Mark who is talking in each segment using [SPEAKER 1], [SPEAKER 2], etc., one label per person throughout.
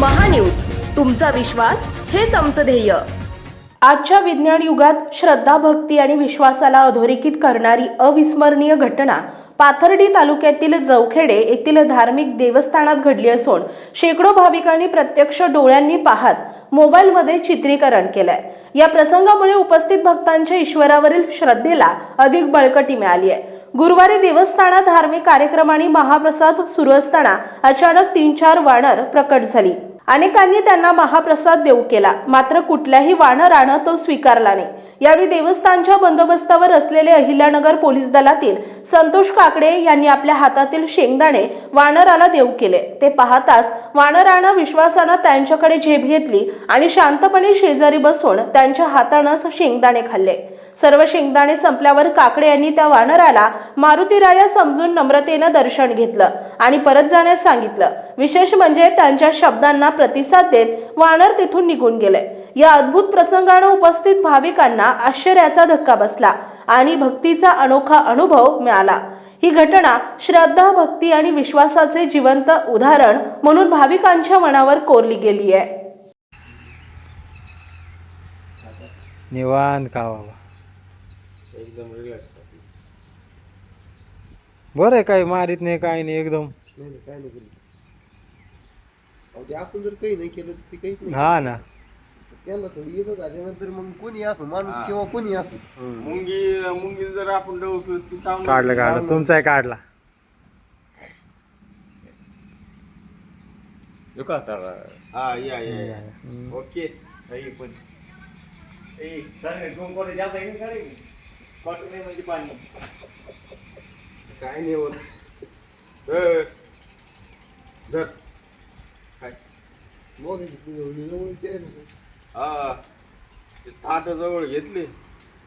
[SPEAKER 1] महान्यूज. तुमचा विश्वास हेच आमचं ध्येय.
[SPEAKER 2] आजच्या विज्ञान युगात श्रद्धा भक्ती आणि विश्वासाला अधोरेखित करणारी अविस्मरणीय घटना पाथर्डी तालुक्यातील जवखेडे येथील धार्मिक देवस्थानात घडली असून शेकडो भाविकांनी प्रत्यक्ष डोळ्यांनी पाहत मोबाईलमध्ये चित्रीकरण केलंय. या प्रसंगामुळे उपस्थित भक्तांच्या ईश्वरावरील श्रद्धेला अधिक बळकटी मिळाली आहे. गुरुवारी देवस्थानात धार्मिक कार्यक्रम आणि महाप्रसाद सुरू असताना अचानक तीन चार वानर प्रकट झाली. अनेकांनी त्यांना महाप्रसाद देऊ केला. मात्र कुठल्याही वानरानं तो स्वीकारला नाही. यावेळी देवस्थानच्या बंदोबस्तावर असलेले अहिल्यानगर पोलीस दलातील संतोष काकडे यांनी आपल्या हातातील शेंगदाणे वानराला देऊ केले. ते पाहताच वानरानं विश्वासानं त्यांच्याकडे झेप घेतली आणि शांतपणे शेजारी बसून त्यांच्या हातानंच शेंगदाणे खाल्ले. सर्व शेंगदाणे संपल्यावर काकडे यांनी त्या वानराला मारुतीराया समजून नम्रतेनं दर्शन घेतलं आणि परत जाण्यास सांगितलं. विशेष म्हणजे त्यांच्या शब्दांना प्रतिसाद देत वानर तिथून निघून गेले. या अद्भुत प्रसंगानं उपस्थित भाविकांना आश्चर्याचा धक्का बसला आणि भक्तीचा अनोखा अनुभव मिळाला. ही घटना श्रद्धा भक्ती आणि विश्वासाचे जिवंत उदाहरण म्हणून भाविकांच्या मनावर कोरली गेली आहे
[SPEAKER 3] निवांत का बाबा बरं आहे काही मारित नाही काही नाही एकदम.
[SPEAKER 4] नाही नाही काय नाही केलं. अहो ते आपण जर काही नाही केलं तर ते काहीच नाही.
[SPEAKER 3] हा ना.
[SPEAKER 4] त्यांना थोडी येतं झाल्यानंतर मग कोणी असो माणूस किंवा कोणी असो.
[SPEAKER 5] मुंगी मुंगी जर आपण डवसलं ती चांगली
[SPEAKER 3] काढलं काढलं. तुमचाही काढला.
[SPEAKER 4] यो का आता?
[SPEAKER 5] हा या या या. ओके. काही पण काय नाही होत. धर. धर. काय?
[SPEAKER 4] मग
[SPEAKER 5] हा ते ताट जवळ घेतले.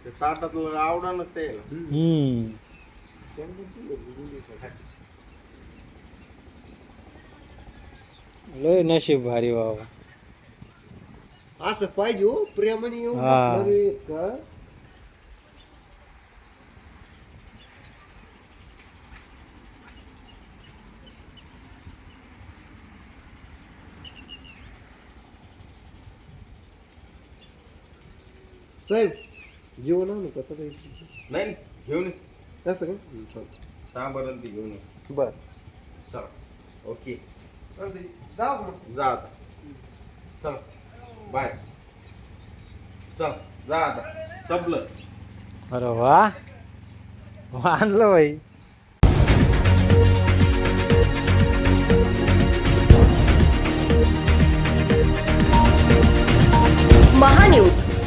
[SPEAKER 5] ते ताटातलं आवडानच त्याला
[SPEAKER 3] हम्म. लय नशीब भारी बाबा.
[SPEAKER 4] असं पाहिजे हो प्रेमाने येऊन
[SPEAKER 3] हा.
[SPEAKER 4] बसणारे का? साहेब जेवण आणू कसं काही
[SPEAKER 5] नाही नाही, घेऊन ये.
[SPEAKER 4] कसं काय हं, चल.
[SPEAKER 5] सांबार ती घेऊन ये.
[SPEAKER 4] बर.
[SPEAKER 5] चल. ओके.
[SPEAKER 4] जाऊ मग
[SPEAKER 5] जा आता. चल. बाय. चल जा आता. संपलं.
[SPEAKER 3] अरे वा. आणलं बाई.
[SPEAKER 1] महान्यूज